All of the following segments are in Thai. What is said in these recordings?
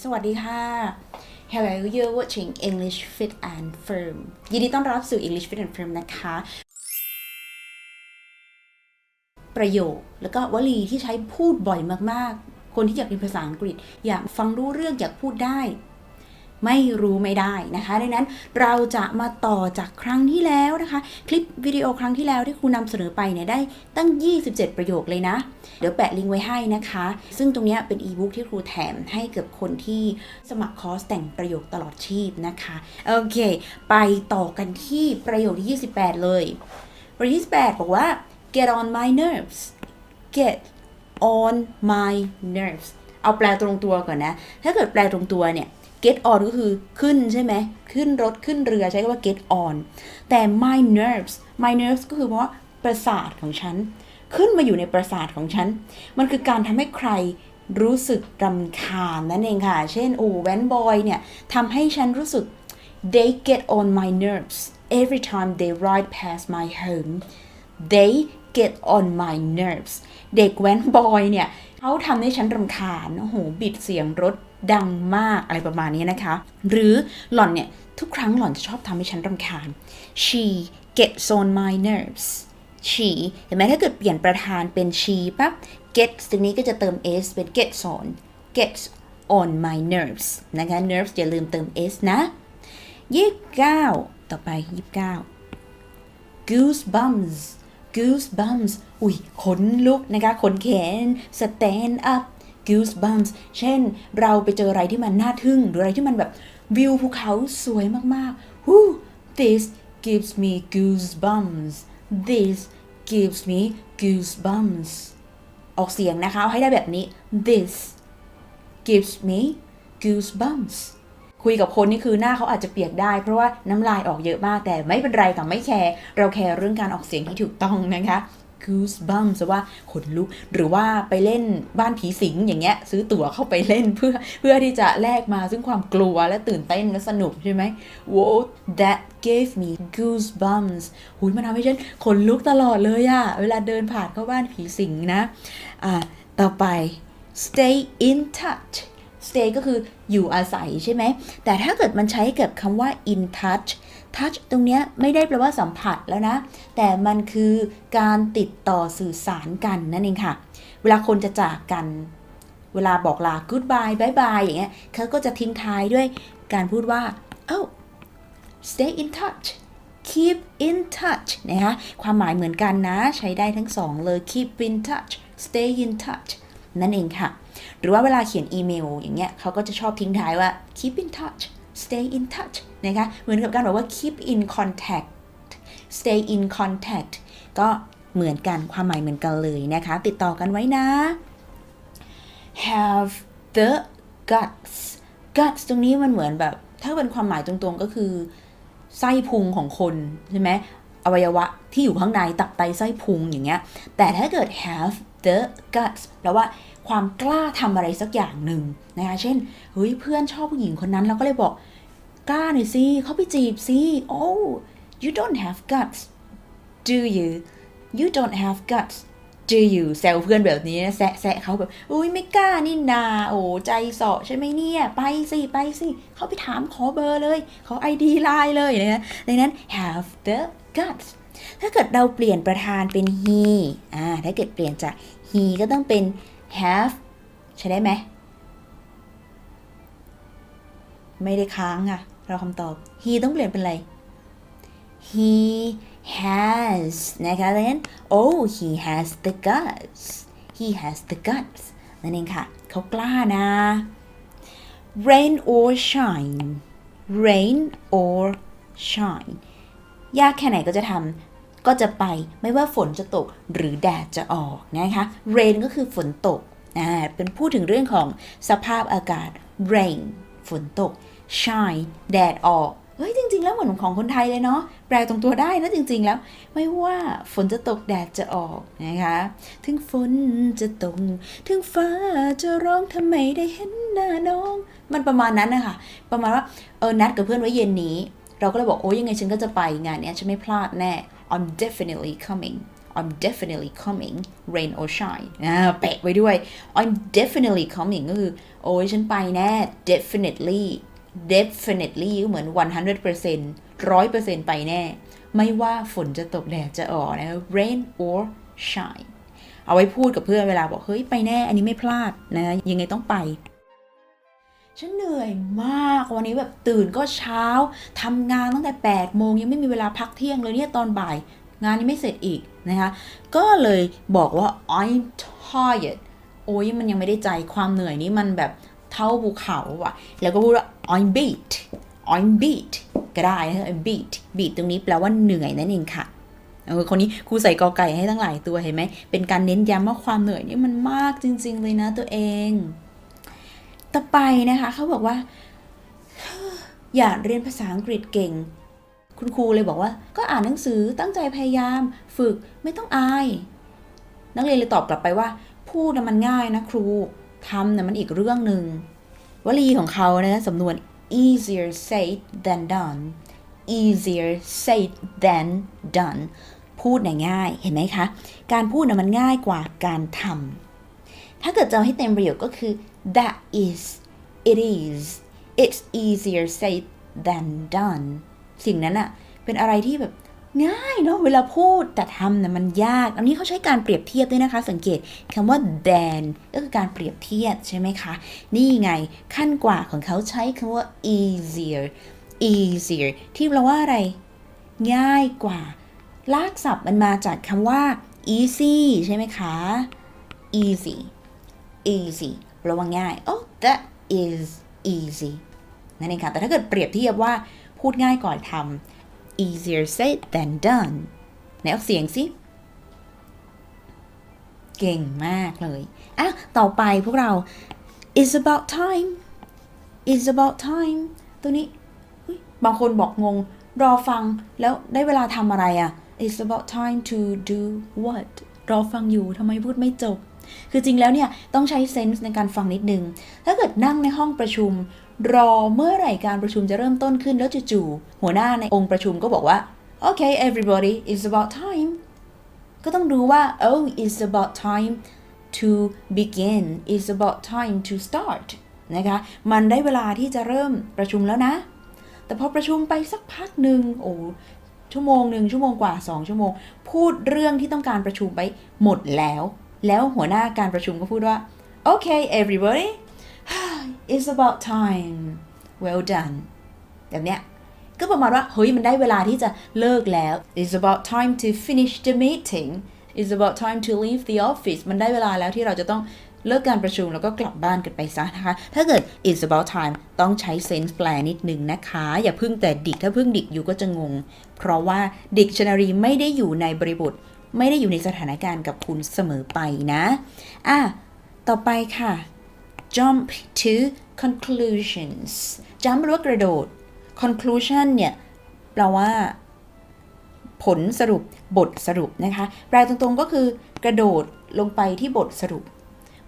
สวัสดีค่ะ Hello you're watching English Fit and Firm ยินดีต้อนรับสู่ English Fit and Firm นะคะ ประโยคแล้วก็วลีที่ใช้พูดบ่อยมากๆ คนที่อยากเรียนภาษาอังกฤษ อยากฟังรู้เรื่องอยากพูดได้ ไม่รู้ไม่ได้นะคะ ดังนั้นเราจะมาต่อจากครั้งที่แล้วนะคะ คลิปวิดีโอครั้งที่แล้วที่ครูนำเสนอไปเนี่ยได้ตั้ง 27 ประโยคเลยนะ เดี๋ยวแปะลิงก์ไว้ให้นะคะ ซึ่งตรงนี้เป็นอีบุ๊กที่ครูแถมให้กับคนที่สมัครคอร์สแต่งประโยคตลอดชีพนะคะ โอเค ไปต่อกันที่ประโยคที่ 28 เลยประโยคที่28บอกว่า get on my nerves get on my nerves เอาแปลตรงตัวก่อนนะ ถ้าเกิดแปลตรงตัวเนี่ย get on ก็คือขึ้นใช่ไหม ขึ้นรถขึ้นเรือใช้คำว่า get on แต่ my nerves my nerves ก็คือเพราะว่าประสาทของฉัน ขึ้นมาอยู่ในประสาทของฉัน มันคือการทำให้ใครรู้สึกรำคาญนั่นเองค่ะ เช่น โอ้แวนบอยเนี่ยทำให้ฉันรู้สึก they get on my nerves every time they ride past my home they get on my nerves เด็กแว้นบอยเนี่ยเขาทำให้ฉันรำคาญ โอ้โห บิดเสียงรถ ดังมากอะไรประมาณนี้นะคะ หรือหล่อนเนี่ย ทุกครั้งหล่อนจะชอบทำให้ฉันรำคาญ she gets on my nerves she เห็นไหมถ้าเกิดเปลี่ยนประธานเป็น she ปั๊บ gets ตรงนี้ก็จะเติม s เป็น gets on gets on my nerves นะคะ nerves อย่าลืมเติม s นะ29ต่อไป29 goosebumps goosebumps อุ้ยขนลุกนะคะ ขนแขน stand up goosebumps เช่น เราไปเจออะไรที่มันน่าทึ่ง หรืออะไรที่มันแบบวิวภูเขาสวยมากๆ Whoo this gives me goosebumps this gives me goosebumps ออกเสียงนะคะเอาให้ได้แบบนี้ this gives me goosebumps คุยกับคนนี่คือหน้าเขาอาจจะเปียกได้ เพราะว่าน้ำลายออกเยอะมากแต่ไม่เป็นไรค่ะไม่แคร์เราแคร์เรื่องการออกเสียงที่ถูกต้องนะคะ goosebumps ว่าขนลุก หรือว่าไปเล่นบ้านผีสิงอย่างเงี้ย ซื้อตั๋วเข้าไปเล่นเพื่อเพื่อที่จะแลกมาซึ่งความกลัวและตื่นเต้นและสนุกใช่ไหม Wow that gave me goosebumps หุยมันทำให้ฉันขนลุกตลอดเลยอะเวลาเดินผ่านเข้าบ้านผีสิงนะ อ่า ต่อไป stay in touch stay ก็คืออยู่อาศัยใช่ไหม แต่ถ้าเกิดมันใช้กับคำว่า in touch touch ตรงเนี้ยไม่ได้แปลว่าสัมผัสแล้วนะ แต่มันคือการติดต่อสื่อสารกันนั่นเองค่ะ เวลาคนจะจากกัน เวลาบอกลา goodbye bye bye อย่างเงี้ยเขาก็จะทิ้งท้ายด้วยการพูดว่า oh stay in touch keep in touch นะคะความหมายเหมือนกันนะ ใช้ได้ทั้งสองเลย keep in touch stay in touch นั่นเองค่ะ หรือว่าเวลาเขียนอีเมลอย่างเงี้ยเขาก็จะชอบทิ้งท้ายว่า keep in touch stay in touch นะคะเหมือนกับการบอกว่า keep in contact stay in contact ก็เหมือนกันความหมายเหมือนกันเลยนะคะ ติดต่อกันไว้นะ have the guts guts ตรงนี้มันเหมือนแบบ ถ้าเป็นความหมายตรงๆก็คือ ไส้พุงของคนใช่ไหมอวัยวะที่อยู่ข้างในตับไตไส้พุงอย่างเงี้ย แต่ถ้าเกิด have the guts แปลว่า ความกล้าทำอะไรสักอย่างหนึ่งนะคะเช่นเฮ้ยเพื่อนชอบผู้หญิงคนนั้นเราก็เลยบอกกล้าหน่อยสิเขาไปจีบสิ oh you don't have guts do you you don't have guts do you แซวเพื่อนแบบนี้นะแซะแซะเขาแบบอุ้ยไม่กล้านี่นาโอ้ใจสาะใช่ไหมเนี่ย ไปสิ ไปสิ เขาไปถามขอเบอร์เลย ขอไอดีไลน์เลยนะดังนั้น have the guts ถ้าเกิดเราเปลี่ยนประธานเป็น he อ่าถ้าเกิดเปลี่ยนจาก he ก็ต้องเป็น have ใช่ได้ไหม ไม่ได้ค้างอะเราคำตอบ he ต้องเปลี่ยนเป็นอะไร he has นะคะดังนั้น oh he has the guts he has the guts นั่นเองค่ะ เขากล้านะ rain or shine rain or shine ยากแค่ไหนก็จะทำ ก็จะไปไม่ว่าฝนจะตกหรือแดดจะออกนะคะ rain ก็คือฝนตกอ่าเป็นพูดถึงเรื่องของสภาพอากาศ rain ฝนตก shine แดดออกเฮ้ยจริง ๆ แล้วเหมือนของคนไทยเลยเนาะแปลตรงตัวได้นะจริง ๆ แล้ว ไม่ว่าฝนจะตกแดดจะออกนะคะ ถึงฝนจะตก ถึงฟ้าจะร้องทำไมได้เห็นหน้าน้อง มันประมาณนั้นนะคะประมาณว่าเออนัดกับเพื่อนไว้เย็นนี้ เราก็เลยบอกโอ้ยังไงฉันก็จะไปงานเนี้ยฉันไม่พลาดแน่ I'm definitely coming I'm definitely coming rain or shine อ่าแปะไว้ด้วย I'm definitely coming ก็คือ โอ้ยฉันไปแน่ definitely definitely เหมือน 100% 100%ไปแน่ ไม่ว่าฝนจะตกแดดจะออกนะ rain or shine เอาไว้พูดกับเพื่อนเวลาบอก เฮ้ย ไปแน่ อันนี้ไม่พลาดนะ ยังไงต้องไป ฉันเหนื่อยมากวันนี้แบบตื่นก็เช้าทำงานตั้งแต่8โมงยังไม่มีเวลาพักเที่ยงเลยเนี่ยตอนบ่าย งานยังไม่เสร็จอีกนะคะก็เลยบอกว่า I'm tired โอ้ยมันยังไม่ได้ใจความเหนื่อยนี้มันแบบเท่าภูเขาอะแล้วก็พูดว่า I'm beat I'm beat ก็ได้นะ I'm beat beat ตรงนี้แปลว่าเหนื่อยนั่นเองค่ะเออคนนี้ครูใส่กอไก่ให้ตั้งหลายตัวเห็นไหมเป็นการเน้นย้ำว่าความเหนื่อยนี่มันมากจริง ๆ เลยนะตัวเอง ต่อไปนะคะเขาบอกว่า อยากเรียนภาษาอังกฤษเก่ง คุณครูเลยบอกว่า ก็อ่านหนังสือตั้งใจพยายาม ฝึกไม่ต้องอาย นักเรียนเลยตอบกลับไปว่า พูดน่ะมันง่ายนะครูทำน่ะมันอีกเรื่องหนึ่งวลีของเขานะสำนวน easier said than done easier said than done พูดน่ะง่ายเห็นไหมคะ การพูดน่ะมันง่ายกว่าการทำถ้าเกิดจะให้เต็มประโยคก็คือ that is it is it's easier said than done สิ่งนั้นอะเป็นอะไรที่แบบง่ายเนาะเวลาพูดแต่ทำนะมันยาก อันนี้เขาใช้การเปรียบเทียบด้วยนะคะ สังเกตคำว่า than ก็คือการเปรียบเทียบใช่ไหมคะ นี่ไงขั้นกว่าของเขาใช้คำว่า easier easier ที่แปลว่าอะไร ง่ายกว่า ลากศัพท์มันมาจากคำว่า easy ใช่ไหมคะ easy easy แปลว่าง่าย oh that is easy นั่นเองค่ะ แต่ถ้าเกิดเปรียบเทียบว่าพูดง่ายก่อนทำ easier said than done ไหนออกเสียงสิ เก่งมากเลย อะ ต่อไปพวกเรา it's about time it's about time ตัวนี้ บางคนบอกงง รอฟังแล้วได้เวลาทำอะไรอะ่ะ it's about time to do what รอฟังอยู่ทำไมพูดไม่จบ คือจริงแล้วเนี่ยต้องใช้เซนส์ในการฟังนิดนึง ถ้าเกิดนั่งในห้องประชุม รอเมื่อไหร่การประชุมจะเริ่มต้นขึ้นแล้วจู่ๆหัวหน้าในองค์ประชุมก็บอกว่า okay everybody it's about time ก็ต้องรู้ว่า oh it's about time to begin it's about time to start นะคะมันได้เวลาที่จะเริ่มประชุมแล้วนะ แต่พอประชุมไปสักพักหนึ่งโอ้ชั่วโมงหนึ่งชั่วโมงกว่าสองชั่วโมง พูดเรื่องที่ต้องการประชุมไปหมดแล้ว แล้วหัวหน้าการประชุมก็พูดว่า okay everybody it's about time well done แบบเนี้ยก็ประมาณว่า เฮ้ย มันได้เวลาที่จะเลิกแล้ว it's about time to finish the meeting it's about time to leave the office มันได้เวลาแล้วที่เราจะต้องเลิกการประชุมแล้วก็กลับบ้านกันไปซะนะคะ ถ้าเกิด it's about time ต้องใช้ sense แปลนิดนึงนะคะ อย่าพึ่งแต่ดิก ถ้าพึ่งดิกอยู่ก็จะงง เพราะว่า dictionary ไม่ได้อยู่ในบริบท ไม่ได้อยู่ในสถานการณ์กับคุณเสมอไปนะอะต่อไปค่ะ jump to conclusions jump แปลว่ากระโดด conclusion เนี่ยแปลว่า ผลสรุปบทสรุปนะคะแปลตรงๆก็คือกระโดดลงไปที่บทสรุป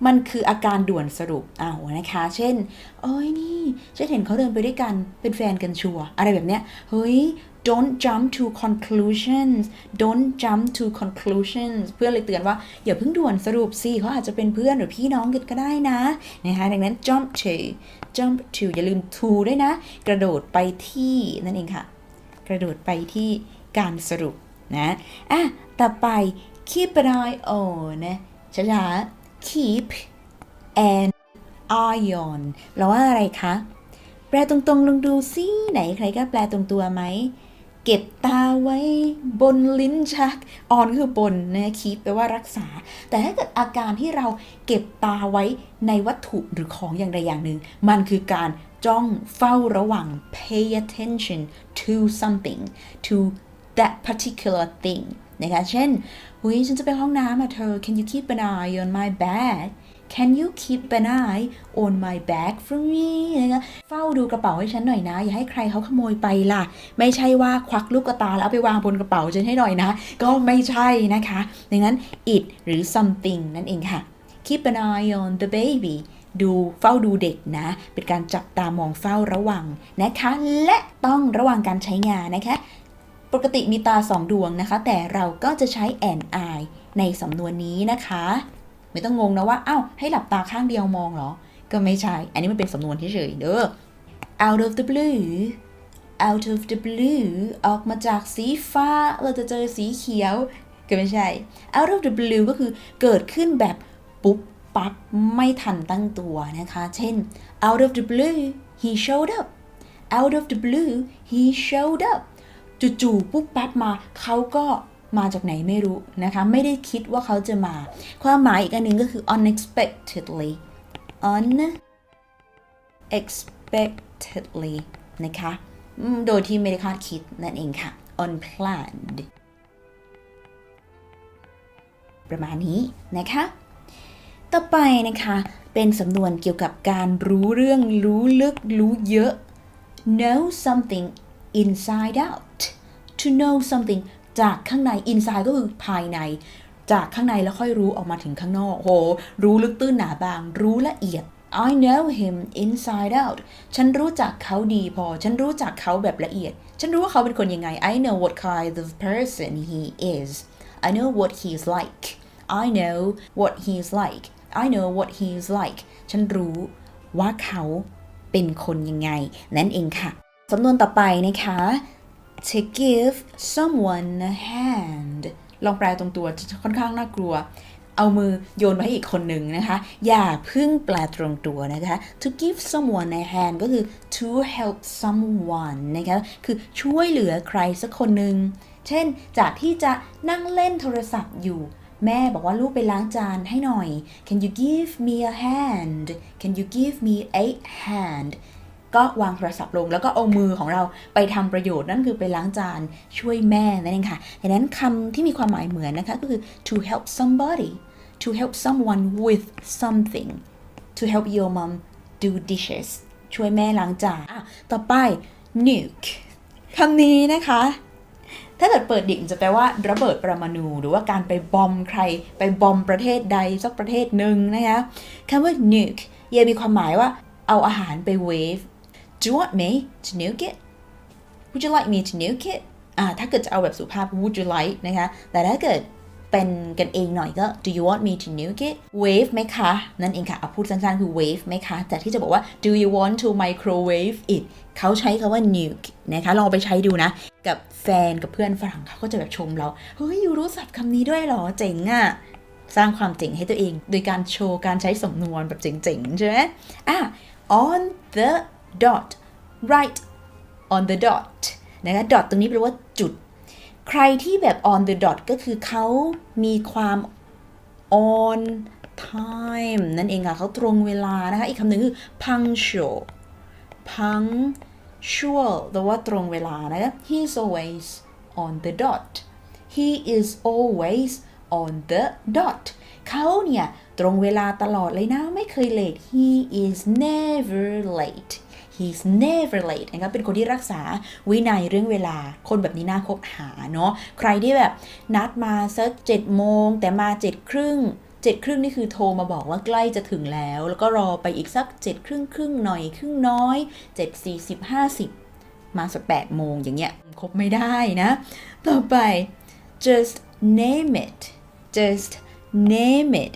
มันคืออาการด่วนสรุปอ้าวนะคะ เช่น เอ้ยนี่ฉันเห็นเขาเดินไปด้วยกันเป็นแฟนกันชัวอะไรแบบเนี้ยเฮ้ย don't jump to conclusions don't jump to conclusions เพื่อนเลยเตือนว่าอย่าเพิ่งด่วนสรุปสิเขาอาจจะเป็นเพื่อนหรือพี่น้องกันก็ได้นะนะคะดังนั้น jump to jump to อย่าลืม to ด้วยนะ กระโดดไปที่นั่นเองค่ะ กระโดดไปที่การสรุปนะอะต่อไป keep an eye on นะช้าๆ keep an eye on แปลว่าอะไรคะ แปลตรงๆ ลองดูซิไหนใครก็แปลตรงตัวไหม เก็บตาไว้บนลิ้นชัก ออนคือบนนะคีปแปลว่ารักษา แต่ถ้าเกิดอาการที่เราเก็บตาไว้ในวัตถุหรือของอย่างใดอย่างหนึ่ง มันคือการจ้องเฝ้าระวัง pay attention to something to that particular thing นะคะ เช่นหุยฉันจะไปห้องน้ำอะเธอ can you keep an eye on my bag Can you keep an eye on my bag for me เฝ้าดูกระเป๋าให้ฉันหน่อยนะ อย่าให้ใครเขาขโมยไปล่ะ ไม่ใช่ว่าควักลูกตาแล้วเอาไปวางบนกระเป๋าฉันให้หน่อยนะ ก็ไม่ใช่นะคะ ดังนั้น it หรือ something นั่นเองค่ะ keep an eye on the baby ดูเฝ้าดูเด็กนะ เป็นการจับตามองเฝ้าระวังนะคะ และต้องระวังการใช้งานนะคะ ปกติมีตาสองดวงนะคะ แต่เราก็จะใช้ an eye ในสำนวนนี้นะคะ ไม่ต้องงงนะว่าเอ้าให้หลับตาข้างเดียวมองเหรอ ก็ไม่ใช่ อันนี้มันเป็นสำนวนเฉยๆเด้อ out of the blue out of the blue ออกมาจากสีฟ้าเราจะเจอสีเขียว ก็ไม่ใช่ out of the blue ก็คือเกิดขึ้นแบบปุ๊บปั๊บไม่ทันตั้งตัวนะคะ เช่น out of the blue he showed up out of the blue he showed up จู่ๆปุ๊บปั๊บมาเขาก็ มาจากไหนไม่รู้นะคะ ไม่ได้คิดว่าเขาจะมา ความหมายอีกอันหนึ่งก็คือ unexpectedly unexpectedly นะคะ โดยที่ไม่ได้คาดคิดนั่นเองค่ะ unplanned ประมาณนี้นะคะ ต่อไปนะคะ เป็นสำนวนเกี่ยวกับการรู้เรื่องรู้ลึกรู้เยอะ know something inside out to know something จากข้างใน inside ก็คือภายใน จากข้างในแล้วค่อยรู้ออกมาถึงข้างนอกโห รู้ลึกตื้นหนาบาง รู้ละเอียด I know him inside out ฉันรู้จักเขาดีพอ ฉันรู้จักเขาแบบละเอียด ฉันรู้ว่าเขาเป็นคนยังไง I know what kind of person he is I know what he's like I know what he's like I know what he's like ฉันรู้ว่าเขาเป็นคนยังไง นั่นเองค่ะ สำนวนต่อไปนะคะ to give someone a hand ลองแปลตรงตัวจะค่อนข้างน่ากลัว เอามือโยนไปให้อีกคนหนึ่งนะคะ อย่าพึ่งแปลตรงตัวนะคะ to give someone a hand ก็คือ to help someone นะคะ คือช่วยเหลือใครสักคนหนึ่ง เช่น จากที่จะนั่งเล่นโทรศัพท์อยู่แม่บอกว่าลูกไปล้างจานให้หน่อย Can you give me a hand Can you give me a hand ก็วางโทรศัพท์ลง แล้วก็เอามือของเราไปทำประโยชน์นั่นคือไปล้างจานช่วยแม่นั่นเองค่ะดังนั้นคำที่มีความหมายเหมือนนะคะก็คือ to help somebody to help someone with something to help your mom do dishes ช่วยแม่ล้างจานต่อไป nuke คำนี้นะคะ ถ้าเกิดเปิดดิกจะแปลว่าระเบิดปรมาณูหรือว่าการไปบอมใคร ไปบอมประเทศใดสักประเทศหนึ่งนะคะคำว่า nuke ยังมีความหมายว่าเอาอาหารไป wave Do you want me to nuke it Would you like me to nuke it อ่าถ้าเกิดจะเอาแบบสุภาพ Would you like นะคะ แต่ถ้าเกิดเป็นกันเองหน่อยก็ Do you want me to nuke it Wave ไหมคะ นั่นเองค่ะเอาพูดสั้นๆ คือ wave ไหมคะแต่ที่จะบอกว่า Do you want to microwave it เขาใช้คำว่า nuke นะคะ ลองไปใช้ดูนะ กับแฟนกับเพื่อนฝรั่งเขาก็จะแบบชมเรา เฮ้ยยูรู้ศัพท์คำนี้ด้วยหรอ เจ๋งอะสร้างความเจ๋งให้ตัวเอง โดยการโชว์การใช้สำนวนแบบเจ๋งๆ ใช่ไหมอะ on the dot right on the dot นะคะ dot ตรงนี้แปลว่าจุด ใครที่แบบ on the dot ก็คือเขามีความ on time นั่นเองค่ะเขาตรงเวลานะคะ อีกคำหนึ่งคือ punctual punctual แปลว่าตรงเวลานะคะ he's always on the dot he is always on the dot เขาเนี่ย ตรงเวลาตลอดเลยนะ ไม่เคย late he is never late he's never late นะครับเป็นคนที่รักษาวินัยเรื่องเวลา คนแบบนี้น่าคบหาเนาะใครที่แบบนัดมาสักเจ็ดโมง แต่มาเจ็ดครึ่งเจ็ดครึ่งนี่คือโทรมาบอกว่าใกล้จะถึงแล้ว แล้วก็รอไปอีกสักเจ็ดครึ่งครึ่งหน่อยครึ่งน้อยเจ็ดสี่สิบห้าสิบมาสักแปดโมงอย่างเงี้ยคบไม่ได้นะ ต่อไป just name it just name it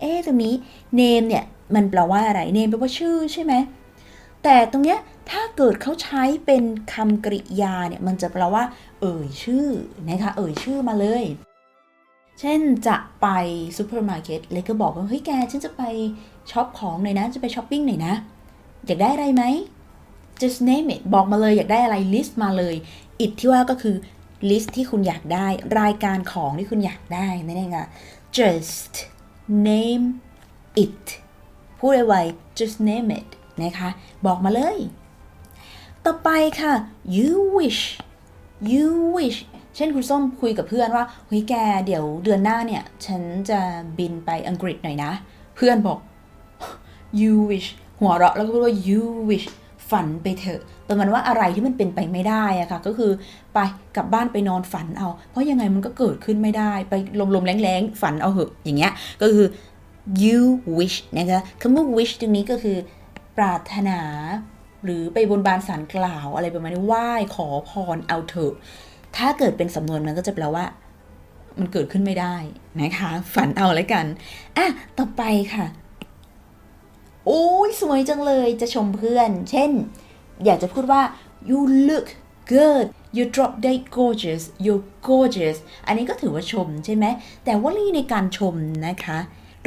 เอ๊ะตรงนี้ name เนี่ย มันแปลว่าอะไร name แปลว่าชื่อใช่ไหม แต่ตรงเนี้ยถ้าเกิดเขาใช้เป็นคำกริยาเนี่ยมันจะแปลว่า เอ่ยชื่อนะคะเอ่ยชื่อมาเลย เช่นจะไปซูเปอร์มาร์เก็ตเลยก็บอกว่าเฮ้ยแกฉันจะไปช็อปของหน่อยนะจะไปช้อปปิ้งหน่อยนะ อยากได้อะไรไหม just name it บอกมาเลยอยากได้อะไร list มาเลย it ที่ว่าก็คือ list ที่คุณอยากได้ รายการของที่คุณอยากได้นั่นเองค่ะ just name it พูดไวๆ just name it นะคะ บอกมาเลย ต่อไปค่ะ you wish you wish เช่นคุณส้มคุยกับเพื่อนว่าเฮ้ยแกเดี๋ยวเดือนหน้าเนี่ย ฉันจะบินไปอังกฤษหน่อยนะ เพื่อนบอก you wish หัวเราะแล้วก็พูดว่า you wish ฝันไปเถอะประมาณว่าอะไรที่มันเป็นไปไม่ได้อะค่ะ ก็คือไปกลับบ้านไปนอนฝันเอา เพราะยังไงมันก็เกิดขึ้นไม่ได้ ไปลมๆแรงๆ ฝันเอาเหอะอย่างเงี้ย ก็คือ you wish นะคะคำว่า wish ตรงนี้ก็คือ ปรารถนา หรือไปบนบานสารกล่าวอะไรประมาณนี้ไหว้ขอพรเอาเถอะ ถ้าเกิดเป็นสำนวนมันก็จะแปลว่า มันเกิดขึ้นไม่ได้นะคะ ฝันเอาแล้วกันอะต่อไปค่ะโอ้ยสวยจังเลยจะชมเพื่อน เช่น อยากจะพูดว่า you look good you drop dead gorgeous you gorgeous อันนี้ก็ถือว่าชมใช่ไหม แต่วลีในการชมนะคะ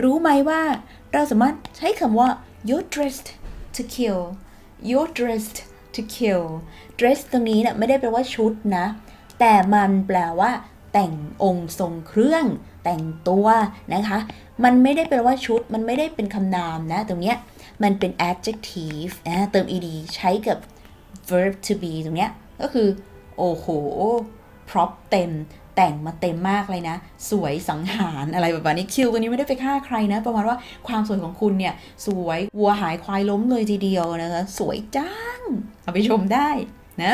รู้ไหมว่าเราสามารถใช้คำว่า you dressed to kill you're dressed to kill dress ตรงนี้เนะไม่ได้แปลว่าชุดนะ แต่มันแปลว่า แต่งองค์ทรงเครื่อง แต่งตัวนะคะ มันไม่ได้แปลว่าชุด มันไม่ได้เป็นคำนามนะ ตรงเนี้ยมันเป็น adjective นะเติม ed ใช้กับ verb to be ตรงเนี้ยก็คือ โอ้โห prop เต็ม แต่งมาเต็มมากเลยนะ สวยสังหารอะไรแบบนี้คิวตัวนี้ไม่ได้ไปฆ่าใครนะ ประมาณว่าความสวยของคุณเนี่ยสวยวัวหายควายล้มเลยทีเดียวนะคะสวยจังเอาไปชมได้นะ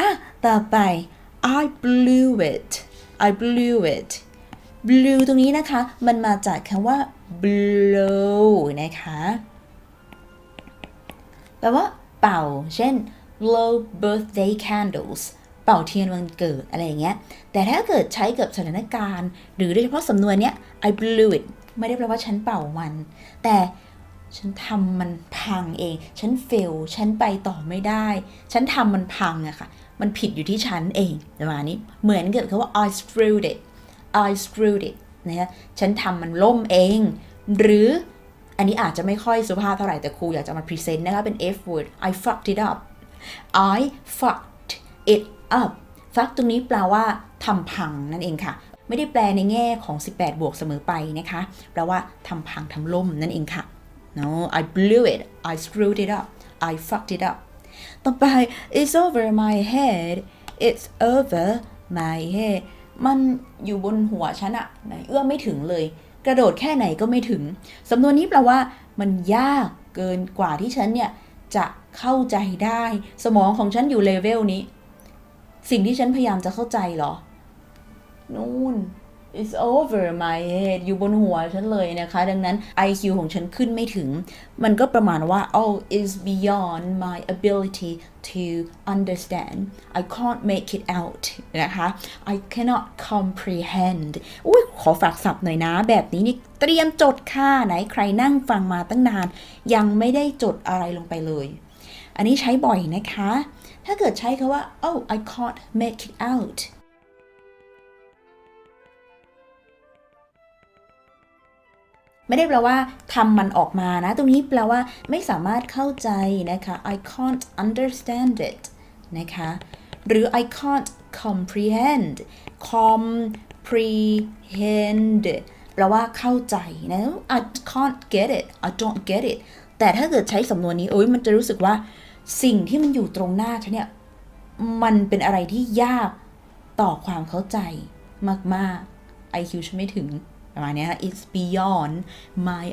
อะต่อไป I blew it I blew it blew ตรงนี้นะคะ มันมาจากคำว่า blow นะคะ แปลว่าเป่า เช่น blow birthday candles เป่าเทียนวันเกิดอะไรอย่างเงี้ย แต่ถ้าเกิดใช้กับสถานการณ์ หรือโดยเฉพาะสำนวนเนี้ย I blew it ไม่ได้แปลว่าฉันเป่ามัน แต่ฉันทำมันพังเอง ฉัน fail ฉันไปต่อไม่ได้ ฉันทำมันพังอะค่ะ มันผิดอยู่ที่ฉันเองประมาณนี้ เหมือนกับคำว่า I screwed it I screwed it นะคะฉันทำมันล่มเอง หรืออันนี้อาจจะไม่ค่อยสุภาพเท่าไหร่ แต่ครูอยากจะมาพรีเซนต์นะคะ เป็น F word I fucked it up I fucked it up fuck ตรงนี้แปลว่าทำพังนั่นเองค่ะ ไม่ได้แปลในแง่ของ 18 บวกเสมอไปนะคะ แปลว่าทำพังทำล่มนั่นเองค่ะ no I blew it I screwed it up I fucked it up ต่อไป it's over my head it's over my head มันอยู่บนหัวฉันอะไหนเอื้อมไม่ถึงเลย กระโดดแค่ไหนก็ไม่ถึง สำนวนนี้แปลว่า มันยากเกินกว่าที่ฉันเนี่ยจะเข้าใจได้ สมองของฉันอยู่เลเวลนี้ สิ่งที่ฉันพยายามจะเข้าใจเหรอ นู่น it's over my head อยู่บนหัวฉันเลยนะคะ ดังนั้น IQ ของฉันขึ้นไม่ถึง มันก็ประมาณว่า oh is beyond my ability to understand I can't make it out นะคะ I cannot comprehend อุ้ยขอฝากศัพท์หน่อยนะ แบบนี้นี่เตรียมจดค่ะ ไหนใครนั่งฟังมาตั้งนาน ยังไม่ได้จดอะไรลงไปเลย อันนี้ใช้บ่อยนะคะ ถ้าเกิดใช้คาว่า oh I can't make it out ไม่ได้แปลว่าทำมันออกมานะ ตรงนี้แปลว่าไม่สามารถเข้าใจนะคะ I can't understand it นะคะ หรือ I can't comprehend comprehend แปลว่าเข้าใจนะ I can't get it I don't get it แต่ถ้าเกิดใช้สำนวนนี้โอ้ยมันจะรู้สึกว่า สิ่งที่มันอยู่ตรงหน้าฉันเนี่ย มันเป็นอะไรที่ยากต่อความเข้าใจมาก ๆ IQ ฉันไม่ถึงประมาณนี้ย it's beyond my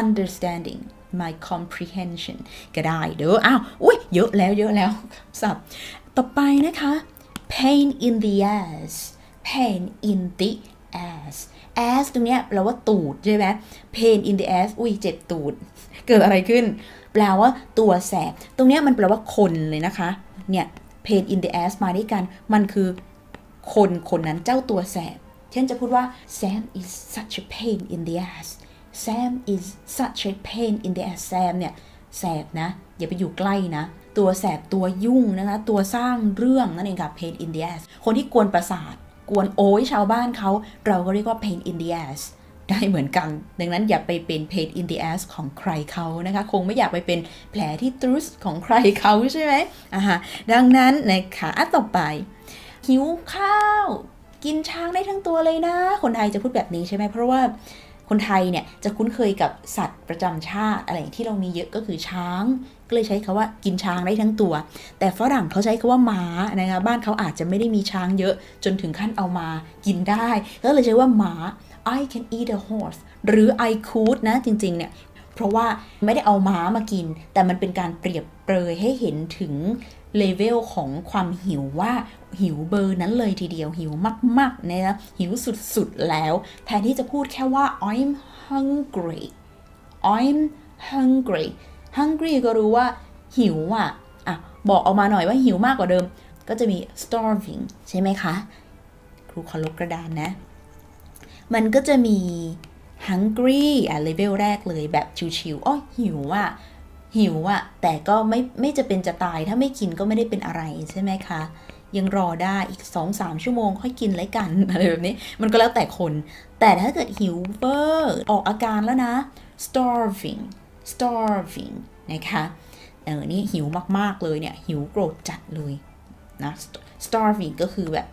understanding my comprehension ก็ได้เด้ออ้าว อุ้ยเยอะแล้วเยอะแล้วสับต่อไปนะคะ pain in the ass pain in the ass ass ตรงเนี้ยแปลว่าตูดใช่ไหม pain in the ass อุ้ยเจ็บตูด เกิดอะไรขึ้น แปลว่าตัวแสบ ตรงเนี้ยมันแปลว่าคนเลยนะคะ เนี่ย pain in the ass มาด้วยกัน มันคือคนคนนั้นเจ้าตัวแสบ เช่นจะพูดว่า Sam is such a pain in the ass Sam is such a pain in the ass Sam เนี่ยแสบนะ อย่าไปอยู่ใกล้นะ ตัวแสบตัวยุ่งนะคะ ตัวสร้างเรื่องนั่นเองค่ะ pain in the ass คนที่กวนประสาท กวนโอยชาวบ้านเขา เราก็เรียกว่า pain in the ass ได้เหมือนกัน ดังนั้นอย่าไปเป็น pain in the ass ของใครเขานะคะ คงไม่อยากไปเป็นแผลที่ตรุสของใครเขาใช่ไหมอ่าฮะดังนั้นนะคะอะต่อไป หิวข้าว กินช้างได้ทั้งตัวเลยนะ คนไทยจะพูดแบบนี้ใช่ไหมเพราะว่า คนไทยเนี่ยจะคุ้นเคยกับสัตว์ประจำชาติอะไรที่เรามีเยอะก็คือช้าง ก็เลยใช้คาว่ากินช้างได้ทั้งตัว แต่ฝรั่งเขาใช้คาว่าม้านะคะบ้านเขาอาจจะไม่ได้มีช้างเยอะจนถึงขั้นเอามากินได้ ก็เลยใช้ว่าม้า I can eat a horse หรือ I could นะจริงๆเนี่ยเพราะว่าไม่ได้เอาม้ามากิน แต่มันเป็นการเปรียบเปรยให้เห็นถึง เลเวลของความหิวว่าหิวเบอร์นั้นเลยทีเดียวหิวมากๆนะหิวสุดๆแล้ว แทนที่จะพูดแค่ว่า I'm hungry I'm hungry hungry ก็รู้ว่าหิวอะอะ บอกออกมาหน่อยว่าหิวมากกว่าเดิม ก็จะมี starving ใช่ไหมคะ ครูขอลบกระดานนะ มันก็จะมี hungry อะเลเวลแรกเลยแบบชิวๆอ๋อหิวอะ หิวอะแต่ก็ไม่ไม่จะเป็นจะตายถ้าไม่กินก็ไม่ได้เป็นอะไรใช่ไหมคะ ยังรอได้อีก2-3ชั่วโมงค่อยกินแล้วกันอะไรแบบนี้ มันก็แล้วแต่คน แต่ถ้าเกิดหิวเวอร์ออกอาการแล้วนะ starving starving นะคะเออนี่หิวมากๆเลยเนี่ย หิวโกรธจัดเลยนะ starving ก็คือแบบ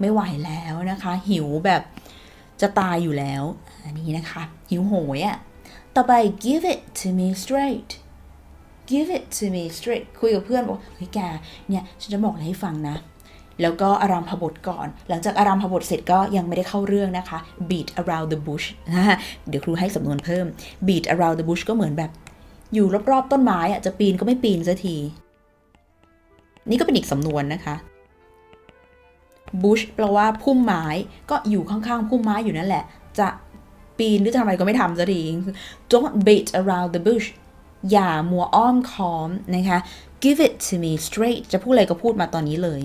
ไม่ไหวแล้วนะคะ หิวแบบจะตายอยู่แล้ว อันนี้นะคะ หิวโหยอะต่อไป give it to me straight give it to me straight คุยกับเพื่อนบอกเฮ้ยแกเนี่ยฉันจะบอกอะไรให้ฟังนะ แล้วก็อารามพบทก่อน หลังจากอารามพบทเสร็จก็ยังไม่ได้เข้าเรื่องนะคะ beat around the bush นะะเดี๋ยวครูให้สำนวนเพิ่ม beat around the bush ก็เหมือนแบบ อยู่รอบๆต้นไม้อะจะปีนก็ไม่ปีนสักที นี่ก็เป็นอีกสำนวนนะคะ bush แปลว่าพุ่มไม้ก็อยู่ข้างๆพุ่มไม้อยู่นั่นแหละ จะปีนหรือจะทำอะไรก็ไม่ทำสักที don't beat around the bush อย่ามัวอ้อมค้อมนะคะ give it to me straight จะพูดอะไรก็พูดมาตอนนี้เลย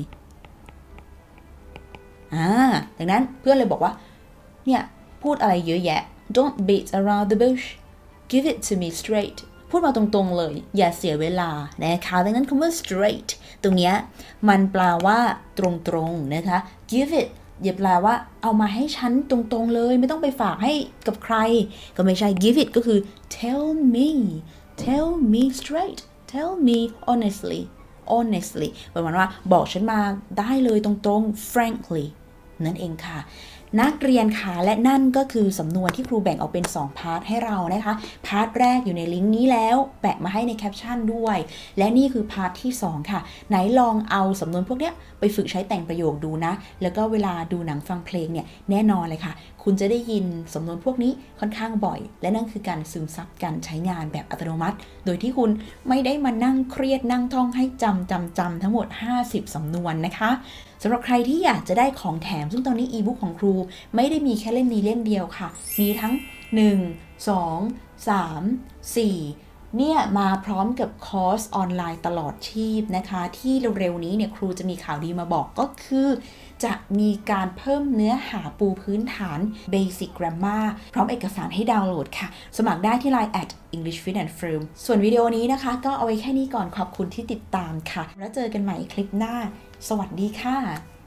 อ่าดังนั้นเพื่อนเลยบอกว่า เนี่ย พูดอะไรเยอะแยะ don't beat around the bush give it to me straight พูดมาตรงๆเลย อย่าเสียเวลานะคะดังนั้นคำว่า straight ตรงเนี้ยมันแปลว่าตรงๆนะคะ give it อย่าแปลว่าเอามาให้ฉันตรงๆเลย ไม่ต้องไปฝากให้กับใคร ก็ไม่ใช่ give it ก็คือ tell me tell me straight tell me honestly honestly ประมาณว่าบอกฉันมาได้เลยตรงๆ frankly นั่นเองค่ะ นักเรียนค่ะ และนั่นก็คือสำนวนที่ครูแบ่งออกเป็น 2 พาร์ทให้เรานะคะ พาร์ทแรกอยู่ในลิงก์นี้แล้วแปะมาให้ในแคปชั่นด้วย และนี่คือพาร์ทที่ 2 ค่ะ ไหนลองเอาสำนวนพวกเนี้ยไปฝึกใช้แต่งประโยคดูนะ แล้วก็เวลาดูหนังฟังเพลงเนี่ยแน่นอนเลยค่ะคุณจะได้ยินสำนวนพวกนี้ค่อนข้างบ่อย และนั่นคือการซึมซับการใช้งานแบบอัตโนมัติ โดยที่คุณไม่ได้มานั่งเครียดนั่งท่องให้จำจำจำทั้งหมด 50 สำนวนนะคะสำหรับใครที่อยากจะได้ของแถม ซึ่งตอนนี้อีบุ๊กของครู ไม่ได้มีแค่เล่มนี้เล่มเดียวค่ะ มีทั้ง 1 2 3 4เนี่ยมาพร้อมกับคอร์สออนไลน์ตลอดชีพนะคะ ที่เร็วๆนี้เนี่ยครูจะมีข่าวดีมาบอกก็คือ จะมีการเพิ่มเนื้อหาปูพื้นฐาน Basic Grammar พร้อมเอกสารให้ดาวน์โหลดค่ะ สมัครได้ที่ Line at English Fit and Firm ส่วนวิดีโอนี้นะคะ ก็เอาไว้แค่นี้ก่อนขอบคุณที่ติดตามค่ะ แล้วเจอกันใหม่คลิปหน้า สวัสดีค่ะ